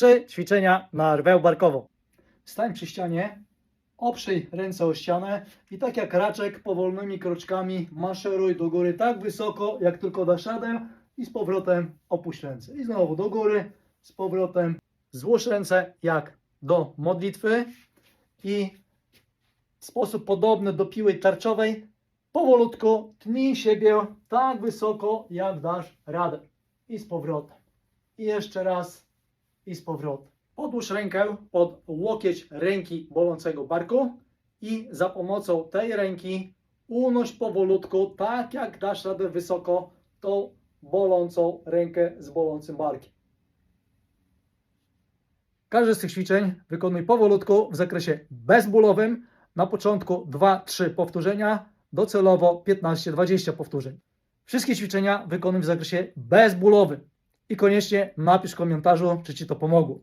trzy ćwiczenia na rwę barkową. Stań przy ścianie, oprzyj ręce o ścianę i tak jak raczek powolnymi kroczkami maszeruj do góry tak wysoko, jak tylko dasz radę i z powrotem opuść ręce. I znowu do góry, z powrotem złóż ręce jak do modlitwy i w sposób podobny do piły tarczowej powolutku tnij siebie tak wysoko, jak dasz radę. I z powrotem. I jeszcze raz. I z powrotem. Podłóż rękę pod łokieć ręki bolącego barku i za pomocą tej ręki unoś powolutku, tak jak dasz radę wysoko, tą bolącą rękę z bolącym barkiem. Każde z tych ćwiczeń wykonuj powolutku w zakresie bezbólowym. Na początku 2-3 powtórzenia, docelowo 15-20 powtórzeń. Wszystkie ćwiczenia wykonuj w zakresie bezbólowym i koniecznie napisz w komentarzu, czy Ci to pomogło.